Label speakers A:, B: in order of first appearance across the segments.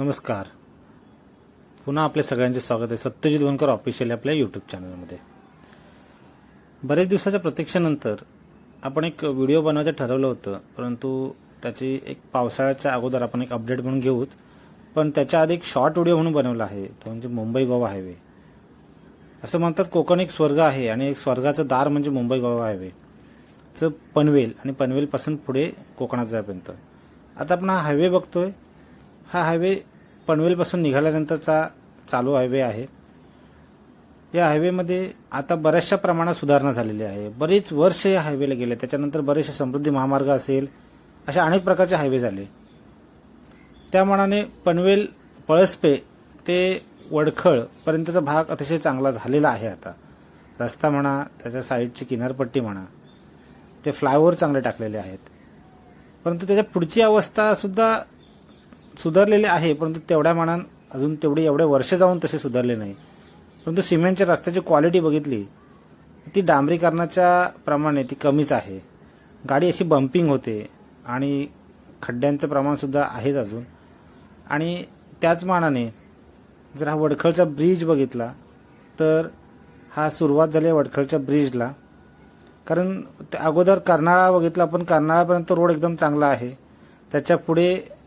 A: नमस्कार. पुन्हा आपल्या सगळ्यांचे स्वागत आहे सत्यजित वनकर ऑफिशियल आपल्या यूट्यूब चॅनलमध्ये बरेच दिवसाच्या प्रतीक्षेनंतर आपण एक व्हिडिओ बनवायचं ठरवलं होतं परंतु त्याची एक पावसाळ्याच्या अगोदर आपण एक अपडेट म्हणून घेऊत पण त्याच्या आधी एक शॉर्ट व्हिडिओ म्हणून बनवला आहे तो म्हणजे मुंबई गोवा हायवे असं म्हणतात कोकण एक स्वर्ग आहे आणि एक स्वर्गाचं दार म्हणजे मुंबई गोवा हायवे चं पनवेल आणि पनवेलपासून पुढे कोकणात जायपर्यंत आता आपण हा हायवे बघतोय. हा हायवे पनवेलपासून निघाल्यानंतरचा चालू हायवे आहे. या हायवेमध्ये आता बऱ्याचशा प्रमाणात सुधारणा झालेली आहे. बरीच वर्ष या हायवेला गेले. त्याच्यानंतर बरेचसे समृद्धी महामार्ग असेल अशा अनेक प्रकारचे हायवे झाले. त्या मानाने पनवेल पळसपे ते वडखळपर्यंतचा भाग अतिशय चांगला झालेला आहे आता. रस्ता म्हणा त्याच्या साईडची किनारपट्टी म्हणा ते फ्लायओव्हर चांगले टाकलेले आहेत. परंतु त्याच्या पुढची अवस्था सुद्धा सुधारलेले आहे परंतु तेवढ्या मानान अजून तेवढे एवढे वर्ष जाऊन तसे सुधारले नाही. परंतु सिमेंटच्या रस्त्याची क्वालिटी बघितली ती डांबरीकरणाच्या प्रमाणे ती कमीच आहे. गाडी अशी बम्पिंग होते आणि खड्ड्यांचं प्रमाणसुद्धा आहेच अजून. आणि त्याच मानाने जर हा वडखळचा ब्रिज बघितला तर हा सुरुवात झाली आहे वडखळच्या ब्रिजला कारण त्या अगोदर कर्नाळा बघितला पण कर्नाळापर्यंत रोड एकदम चांगला आहे. त्याच्या पुढे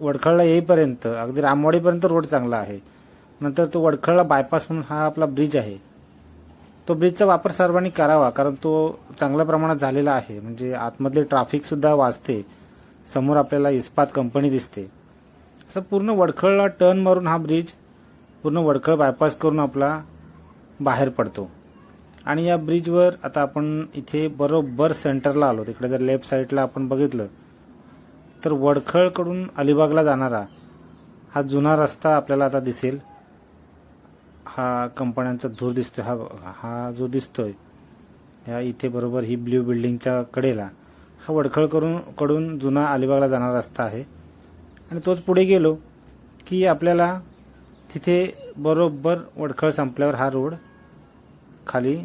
A: वडखळला येईपर्यंत अगदी रामवाडीपर्यंत रोड चांगला आहे. नंतर तो वडखळला बायपास म्हणून हा आपला ब्रिज आहे. तो ब्रिजचा वापर सर्वांनी करावा कारण तो चांगल्या प्रमाणात झालेला आहे. म्हणजे आतमधले ट्रॅफिकसुद्धा वाचते. समोर आपल्याला इस्पात कंपनी दिसते. असं पूर्ण वडखळला टर्न मारून हा ब्रिज पूर्ण वडखळ बायपास करून आपला बाहेर पडतो. आणि या ब्रिजवर आता आपण इथे बरोबर सेंटरला आलो. तिकडे जर लेफ्ट साईडला आपण बघितलं तर वडखळकडून अलिबागला जाणारा हा जुना रस्ता आपल्याला आता दिसेल. हा कंपन्यांचा धूर दिसतोय. हा हा जो दिसतोय ह्या इथे बरोबर ही ब्ल्यू बिल्डिंगच्या कडेला हा वडखळ करून कडून जुना अलिबागला जाणारा रस्ता आहे. आणि तोच पुढे गेलो की आपल्याला तिथे बरोबर वडखळ संपल्यावर हा रोड खाली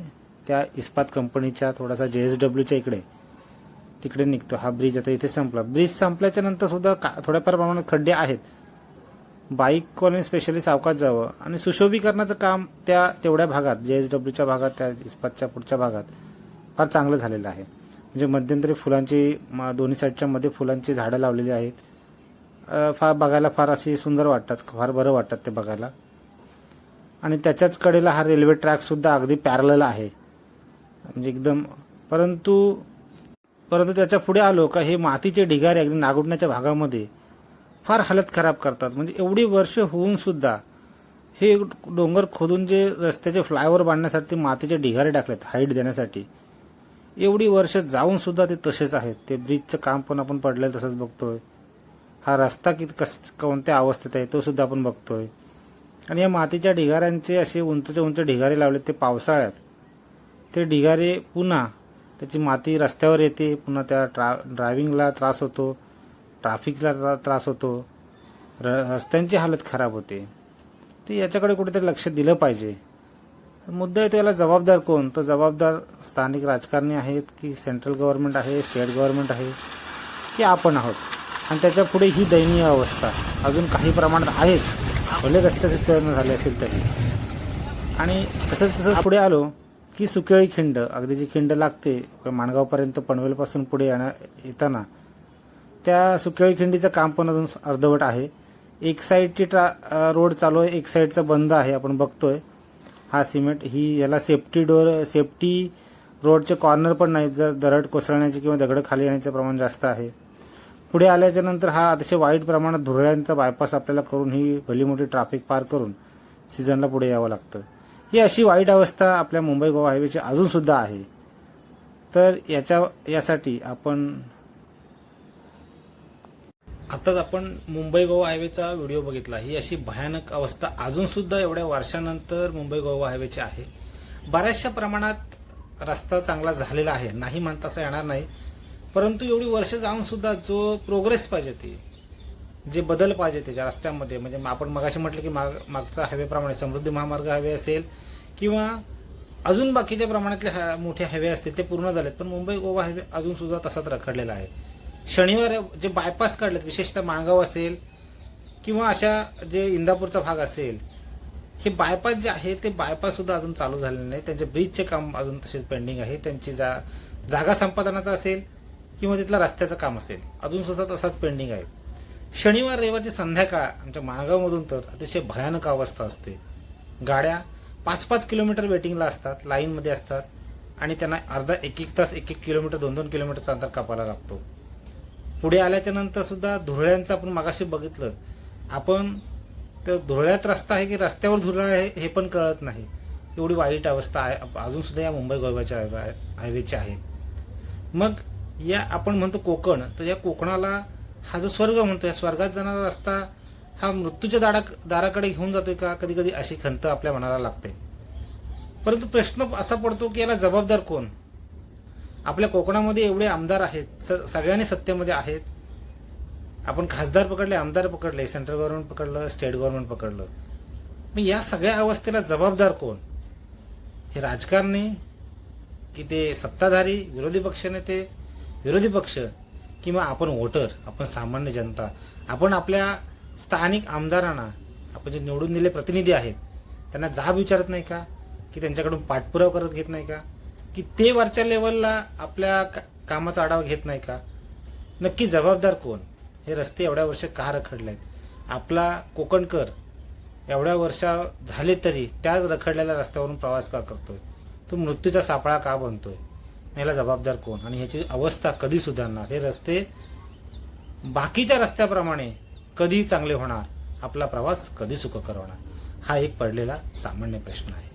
A: त्या इस्पात कंपनीच्या थोडासा जे एस डब्ल्यूच्या इकडे तिकडे निघतो. हा ब्रिज आता इथे संपला. ब्रिज संपल्याच्या नंतर सुद्धा का थोड्याफार प्रमाणात खड्डे आहेत. बाईक कॉलिंग स्पेशली सावकाश जावं. आणि सुशोभीकरणाचं काम त्या तेवढ्या भागात जे एस डब्ल्यूच्या भागात त्या इस्पातच्या पुढच्या भागात फार चांगलं झालेलं आहे. म्हणजे मध्यंतरी फुलांची म- दोन्ही साईडच्या मध्ये फुलांची झाडं लावलेली आहेत. फार बघायला फार अशी सुंदर वाटतात. फार बरं वाटतात ते बघायला. आणि त्याच्याच कडेला हा रेल्वे ट्रॅक सुद्धा अगदी पॅरल आहे. म्हणजे एकदम परंतु परंतु त्याच्या पुढे आलो का हे मातीचे ढिगारे अगदी नागुडण्याच्या भागामध्ये फार हालत खराब करतात. म्हणजे एवढी वर्ष होऊन सुद्धा हे डोंगर खोदून जे रस्त्याचे फ्लायओव्हर बांधण्यासाठी मातीचे ढिगारे टाकलेत हाईट देण्यासाठी. एवढी वर्ष जाऊन सुद्धा ते तसेच आहेत. ते ब्रिजचं काम पण आपण पडलेलं तसंच बघतोय. हा रस्ता किती कस कोणत्या अवस्थेत आहे तो सुद्धा आपण बघतोय. आणि या मातीच्या ढिगाऱ्यांचे असे उंचचे उंच ढिगारे लावलेत ते पावसाळ्यात. ते ढिगारे पुन्हा त्याची माती रस्त्यावर येते पुन्हा त्या ट्रा ड्रायव्हिंगला त्रास होतो ट्राफिकला त्रा- त्रास होतो र रस्त्यांची हालत खराब होते. ते याच्याकडे कुठेतरी लक्ष दिलं पाहिजे. मुद्दा येतो याला जबाबदार कोण? तर जबाबदार स्थानिक राजकारणी आहेत की सेंट्रल गव्हर्नमेंट आहे स्टेट गव्हर्नमेंट आहे की आपण आहोत. आणि त्याच्या पुढे ही दयनीय अवस्था. अजून काही प्रमाणात आहेच. भले रस्त्याचे सुधारणा झाले असेल तरी. आणि तसंच तसंच पुढे आलो की सुकेळी खिंड अगदी जी खिंड लागते माणगावपर्यंत पनवेलपासून पुढे येण्या येताना त्या सुकेळी खिंडीचं काम पण अजून अर्धवट आहे. एक साईडची ट्रा रोड चालू आहे एक साईडचा बंद आहे आपण बघतोय. हा सिमेंट ही याला सेफ्टी डोर सेफ्टी रोडचे कॉर्नर पण नाही जर दरड कोसळण्याचे किंवा दगड खाली येण्याचं प्रमाण जास्त आहे. पुढे आल्याच्यानंतर हा अतिशय वाईट प्रमाणात धुरळ्यांचा बायपास आपल्याला करून ही भली मोठी ट्रॅफिक पार करून सीझनला पुढे यावं लागतं. ही अशी वाईट अवस्था आपल्या मुंबई गोवा हायवेची अजून सुद्धा आहे. तर याच्या यासाठी आपण आताच आपण मुंबई गोवा हायवेचा व्हिडिओ बघितला. ही अशी भयानक अवस्था अजून सुद्धा एवढ्या वर्षानंतर मुंबई गोवा हायवेची आहे. बऱ्याचशा प्रमाणात रस्ता चांगला झालेला आहे. नाही म्हणता असं येणार नाही. परंतु एवढी वर्ष जाऊन सुद्धा जो प्रोग्रेस पाहिजे ती. जे बदल पाहिजे त्याच्या रस्त्यामध्ये म्हणजे आपण मगाशी म्हटलं की माग मागचा हायवेप्रमाणे समृद्धी महामार्ग हायवे असेल किंवा अजून बाकीच्या प्रमाणातले हा- मोठे हायवे असतील ते पूर्ण झालेत पण मुंबई गोवा हायवे अजून सुद्धा तसाच रखडलेला आहे. शनिवार जे बायपास काढलेत विशेषतः माणगाव असेल किंवा अशा जे इंदापूरचा भाग असेल हे बायपास जे आहे ते बायपास सुद्धा अजून चालू झालेलं नाही त्यांचे ब्रिजचे काम अजून तसेच पेंडिंग आहे. त्यांची जा जागा संपादनाचा असेल किंवा तिथलं रस्त्याचं काम असेल अजून सुद्धा तसाच पेंडिंग आहे. शनिवार रविवारची संध्याकाळ आमच्या माणगावमधून तर अतिशय भयानक अवस्था असते. गाड्या पाच पाच किलोमीटर वेटिंगला असतात लाईनमध्ये असतात आणि त्यांना अर्धा एक एक तास एक एक किलोमीटर दोन दोन किलोमीटरचा अंतर कापायला लागतो. पुढे आल्याच्यानंतर सुद्धा धुरळ्यांचं आपण मागाशी बघितलं. आपण तर धुरळ्यात रस्ता आहे की रस्त्यावर धुरळा आहे हे पण कळत नाही. एवढी वाईट अवस्था आहे. अजून सुद्धा या मुंबई गोव्याच्या हायवे- हायवेची आहे. मग या आपण म्हणतो कोकण. तर या कोकणाला हा जो स्वर्ग म्हणतो या स्वर्गात जाणारा रस्ता हा मृत्यूच्या दारा दाराकडे घेऊन जातोय का? कधी कधी अशी खंत आपल्या मनाला लागते. परंतु प्रश्न असा पडतो की याला जबाबदार कोण? आपल्या कोकणामध्ये एवढे आमदार आहेत स- सगळ्यांनी सत्तेमध्ये आहेत. आपण खासदार पकडले आमदार पकडले सेंट्रल गव्हर्नमेंट पकडलं स्टेट गव्हर्नमेंट पकडलं. मग या सगळ्या अवस्थेला जबाबदार कोण? हे राजकारणी की ते सत्ताधारी विरोधी पक्षनेते विरोधी पक्ष किंवा आपण वोटर आपण सामान्य जनता आपण आपल्या स्थानिक आमदारांना आपण जे निवडून दिले प्रतिनिधी आहेत त्यांना जाब विचारत नाही का? की त्यांच्याकडून पाठपुरावा करत घेत नाही का? की ते वरच्या लेवलला आपल्या का- कामाचा आढावा घेत नाही का? नक्की जबाबदार कोण? हे रस्ते एवढ्या वर्ष का रखडले आहेत आपला कोकणकर एवढ्या वर्ष झाले तरी त्याच रखडलेल्या रस्त्यावरून प्रवास का करतोय? तो मृत्यूचा सापळा का बनतोय? याला जबाबदार कोण? आणि ह्याची अवस्था कधी सुधारणार? हे रस्ते बाकीच्या रस्त्याप्रमाणे कधी चांगले होणार? आपला प्रवास कधी सुखकर होणार? हा एक पडलेला सामान्य प्रश्न आहे.